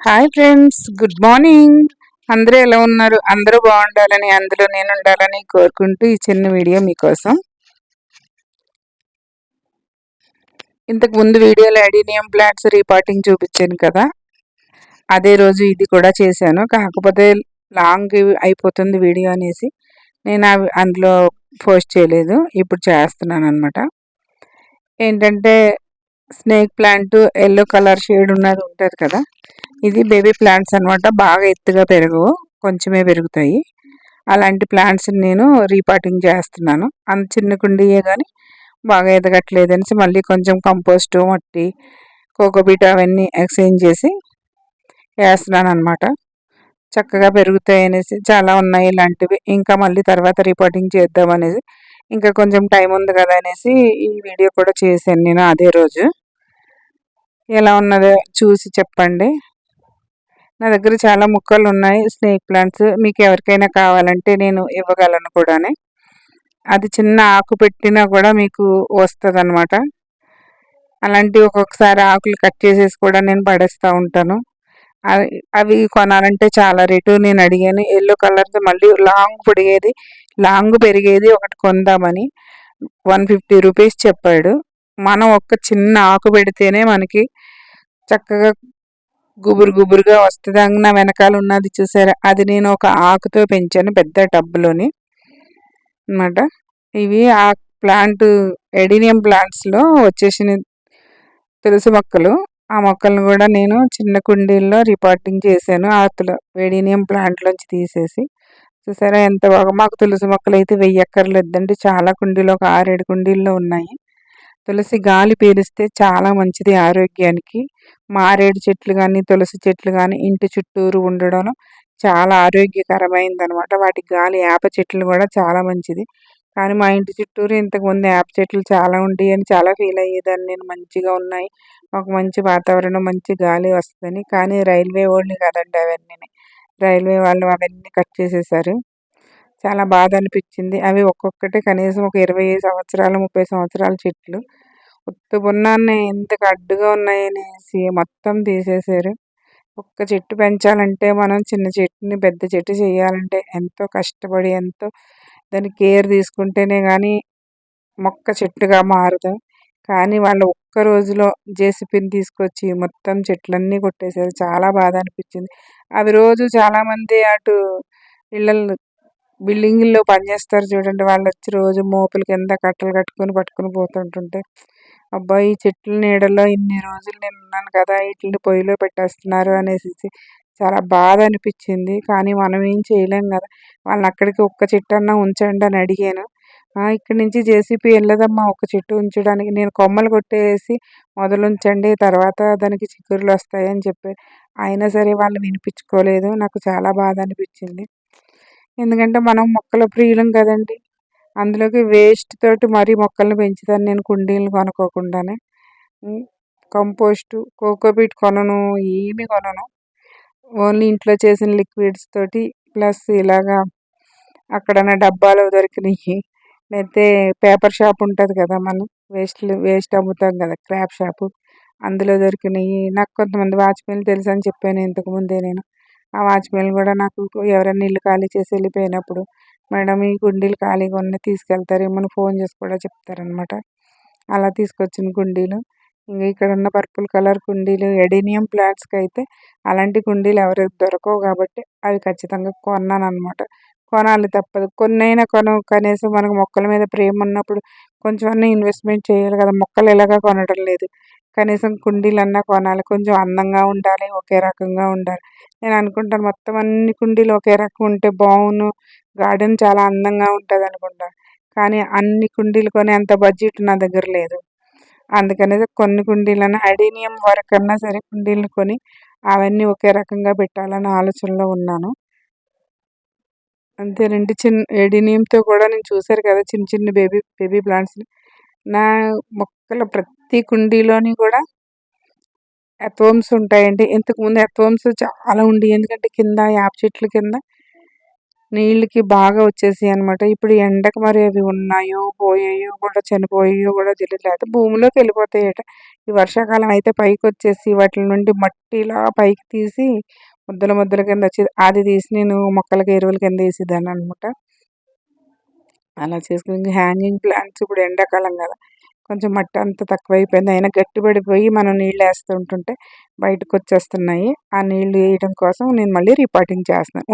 Hi friends good morning అందరూ ఎలా ఉన్నారు? అందరూ బాగుండాలని అందులో నేను ఉండాలని కోరుకుంటూ ఈ చిన్న వీడియో మీకోసం. ఇంతకు ముందు వీడియోలో అడీనియం ప్లాంట్స్ రీపాటింగ్ చూపించాను కదా? అదే రోజు ఇది కూడా చేశాను. కాకపోతే లాంగ్ అయిపోతుంది వీడియో అనేసి నేను అవి అందులో పోస్ట్ చేయలేదు. ఇప్పుడు చేస్తున్నాను అనమాట ఏంటంటే snake plant yellow colour shade ఉన్నది ఉంటుంది కదా? ఇది బేబీ ప్లాంట్స్ అనమాట బాగా ఎత్తుగా పెరగవు కొంచెమే పెరుగుతాయి. అలాంటి ప్లాంట్స్ నేను రీపాటింగ్ చేస్తున్నాను. అంత చిన్న కుండీయే కానీ బాగా ఎదగట్లేదు అనేసి మళ్ళీ కొంచెం కంపోస్ట్ మట్టి కోకోబీట్ అవన్నీ ఎక్స్చేంజ్ చేసి వేస్తున్నాను అనమాట చక్కగా పెరుగుతాయి అనేసి చాలా ఉన్నాయి ఇలాంటివి. ఇంకా మళ్ళీ తర్వాత రిపోర్టింగ్ చేద్దాం అనేసి ఇంకా కొంచెం టైం ఉంది కదా అనేసి ఈ వీడియో కూడా చేశాను నేను అదే రోజు. ఎలా ఉన్నదో చూసి చెప్పండి. నా దగ్గర చాలా ముక్కలు ఉన్నాయి స్నేక్ ప్లాంట్స్ మీకు ఎవరికైనా కావాలంటే నేను ఇవ్వగలను కూడానే. అది చిన్న ఆకు పెట్టినా కూడా మీకు వస్తుంది అనమాట అలాంటి ఒక్కొక్కసారి ఆకులు కట్ చేసేసి కూడా నేను పడేస్తూ ఉంటాను. అవి కొనాలంటే చాలా రేటు. నేను అడిగాను ఎల్లో కలర్తో మళ్ళీ లాంగ్ పొడిగేది లాంగ్ పెరిగేది ఒకటి కొందామని వన్ ఫిఫ్టీ రూపీస్ చెప్పాడు. మనం ఒక్క చిన్న ఆకు పెడితేనే మనకి చక్కగా గుబురు గుబురుగా వస్తుంది. నా వెనకాల ఉన్నది చూసారా? అది నేను ఒక ఆకుతో పెంచాను పెద్ద టబ్లోని. అనమాట ఇవి ఆ ప్లాంట్ ఎడినియం ప్లాంట్స్లో వచ్చేసిన తులసి మొక్కలు. ఆ మొక్కలను కూడా నేను చిన్న కుండీల్లో రిపోర్టింగ్ చేశాను. ఆతులు ఎడినియం ప్లాంట్లోంచి తీసేసి. చూసారా ఎంత బాగా మాకు తులసి మొక్కలు అయితే వెయ్యక్కర్లేదండి చాలా కుండీలు ఒక ఆరేడు కుండీల్లో ఉన్నాయి. తులసి గాలి పీలిస్తే చాలా మంచిది ఆరోగ్యానికి. మారేడు చెట్లు కానీ తులసి చెట్లు కానీ ఇంటి చుట్టూరు ఉండడం చాలా ఆరోగ్యకరమైంది అనమాట వాటి గాలి వేప చెట్లు కూడా చాలా మంచిది. కానీ మా ఇంటి చుట్టూరు ఇంతకుముందు వేప చెట్లు చాలా ఉంటాయి అని చాలా ఫీల్ అయ్యేదాన్ని. నేను మంచిగా ఉన్నాయి. ఒక మంచి వాతావరణం మంచి గాలి వస్తుందని. కానీ రైల్వే వాళ్ళు కదండి అవన్నీ రైల్వే వాళ్ళు అవన్నీ కట్ చేసేసారు. చాలా బాధ అనిపించింది అవి ఒక్కొక్కటి కనీసం ఒక ఇరవై సంవత్సరాలు ముప్పై సంవత్సరాల చెట్లు. ఉత్త బున్నాన్ని ఇంతకు అడ్డుగా ఉన్నాయనేసి మొత్తం తీసేసారు. ఒక్క చెట్టు పెంచాలంటే మనం చిన్న చెట్టుని పెద్ద చెట్టు చేయాలంటే ఎంతో కష్టపడి ఎంతో దాని కేర్ తీసుకుంటేనే కానీ మొక్క చెట్టుగా మారుతాం కానీ వాళ్ళు ఒక్క రోజులో జేసీపీని తీసుకొచ్చి మొత్తం చెట్లన్నీ కొట్టేశారు. చాలా బాధ అనిపించింది అవి రోజు చాలామంది అటు ఇళ్ళల్లో బిల్డింగుల్లో పనిచేస్తారు చూడండి. వాళ్ళు వచ్చి రోజు మోపుల కింద కట్టలు కట్టుకొని పట్టుకొని పోతుంటుంటే అబ్బా ఈ చెట్ల నీడలో ఇన్ని రోజులు నేను ఉన్నాను కదా వీటిని పొయ్యిలో పెట్టేస్తున్నారు అనేసి చాలా బాధ అనిపించింది. కానీ మనం ఏం చేయలేం కదా. వాళ్ళని అక్కడికి ఒక్క చెట్టు అన్నా ఉంచండి అని అడిగాను. ఇక్కడి నుంచి జేసీపీ వెళ్ళదమ్మా ఒక చెట్టు ఉంచడానికి. నేను కొమ్మలు కొట్టేసి మొదలు ఉంచండి తర్వాత దానికి చిగురులు వస్తాయని చెప్పి. అయినా సరే వాళ్ళు వినిపించుకోలేదు. నాకు చాలా బాధ అనిపించింది. ఎందుకంటే మనం మొక్కల ప్రియులం కదండి. అందులోకి వేస్ట్ తోటి మరీ మొక్కల్ని పెంచుతాను నేను కుండీలు కొనుక్కోకుండానే. కంపోస్టు కోకోపీట్ కొనను ఏమి కొనను. ఓన్లీ ఇంట్లో చేసిన లిక్విడ్స్ తోటి ప్లస్ ఇలాగా అక్కడన్నా డబ్బాలు దొరికినాయి. లేకపోతే పేపర్ షాప్ ఉంటుంది కదా మనం వేస్ట్ వేస్ట్ అమ్ముతాం కదా క్రాప్ షాపు అందులో దొరికినాయి. నాకు కొంతమంది వాచ్మెన్ తెలుసు అని చెప్పాను ఇంతకుముందే నేను. ఆ వాచ్మెన్ కూడా నాకు ఎవరైనా ఇల్లు ఖాళీ చేసి వెళ్ళిపోయినప్పుడు మేడం ఈ కుండీలు ఖాళీగా ఉన్నాయి తీసుకెళ్తారేమో ఫోన్ చేసి కూడా చెప్తారనమాట అలా తీసుకొచ్చిన కుండీలు ఇంకా ఇక్కడ ఉన్న పర్పుల్ కలర్ కుండీలు ఎడీనియం ప్లాంట్స్కి అయితే అలాంటి కుండీలు ఎవరికి దొరకవు కాబట్టి అవి ఖచ్చితంగా కొన్నాను అనమాట కొనాలి తప్పదు. కొన్నైనా కొన కనీసం మనకు మొక్కల మీద ప్రేమ ఉన్నప్పుడు కొంచెం ఇన్వెస్ట్మెంట్ చేయాలి కదా మొక్కలు ఎలాగా కొనడం లేదు. కనీసం కుండీలన్నా కొనాలి. కొంచెం అందంగా ఉండాలి ఒకే రకంగా ఉండాలి. నేను అనుకుంటాను మొత్తం అన్ని కుండీలు ఒకే రకం ఉంటే బాగును గార్డెన్ చాలా అందంగా ఉంటుంది అనుకుంటాను కానీ అన్ని కుండీలు కొనే అంత బడ్జెట్ నా దగ్గర లేదు. అందుకనేది కొన్ని కుండీలను అడీనియం వరకు అన్నా సరే కుండీలు కొని అవన్నీ ఒకే రకంగా పెట్టాలని ఆలోచనలో ఉన్నాను. అంతేనండి చిన్న ఎడినియంతో కూడా నేను చూశారు కదా చిన్న చిన్న బేబీ బేబీ ప్లాంట్స్ని. నా మొక్కల ప్రతి ప్రతి కుండీలోని కూడా ఎత్వమ్స్ ఉంటాయండి. ఇంతకుముందు ఎత్వమ్స్ చాలా ఉండి ఎందుకంటే కింద యాప చెట్ల కింద నీళ్ళకి బాగా వచ్చేసాయి అనమాట ఇప్పుడు ఎండకు మరి అవి ఉన్నాయో పోయాయో కూడా చనిపోయాయో కూడా తెలియలేదు భూమిలోకి వెళ్ళిపోతాయట. ఈ వర్షాకాలం అయితే పైకి వచ్చేసి వాటి నుండి మట్టిలా పైకి తీసి ముద్దల ముద్దల కింద వచ్చేది అది తీసి నేను మొక్కలకి ఎరువుల కింద వేసేదాన్ని అనమాట అలా చేసుకుని హ్యాంగింగ్ ప్లాంట్స్ ఇప్పుడు ఎండాకాలం కదా. కొంచెం మట్టి అంతా తక్కువైపోయింది. అయినా గట్టిపడిపోయి మనం నీళ్ళు వేస్తుంటుంటే బయటకు వచ్చేస్తున్నాయి ఆ నీళ్ళు వేయడం కోసం నేను మళ్ళీ రిపోర్టింగ్ చేస్తున్నాను.